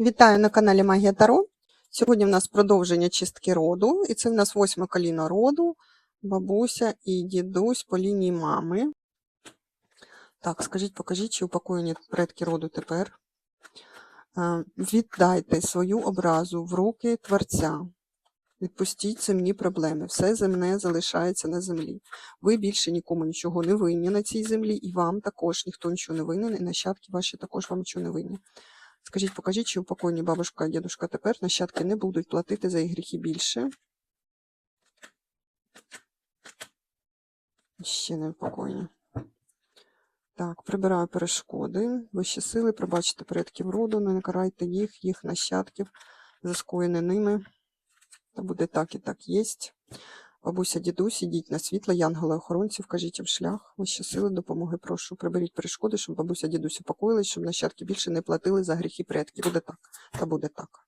Вітаю на каналі Магія Таро. Сьогодні в нас продовження чистки роду, і це в нас восьме коліно роду, бабуся і дідусь по лінії мами. Так, скажіть, покажіть, чи упокоєні предки роду тепер. Е, Віддайте свою образу в руки Творця. Відпустіть земні проблеми. Все земне залишається на землі. Ви більше нікому нічого не винні на цій землі, і вам також ніхто нічого не винен, і нащадки ваші також вам нічого не винні. Скажіть, покажіть, чи упокойні бабушка і дідушка тепер нащадки не будуть платити за їх гріхи більше. Ще не упокойні. Так, прибираю перешкоди. Вищі сили, пробачте предків роду, не карайте їх, їх нащадків, за скоєне ними. Та буде так і так єсть. Бабуся, дідусь, ідіть на світло, янголи охоронців, кажіть їм шлях. Вищі сили, допомоги, прошу. Приберіть перешкоди, щоб бабуся, дідусь упокоїлись, щоб нащадки більше не платили за гріхи предків. Буде так. Та буде так.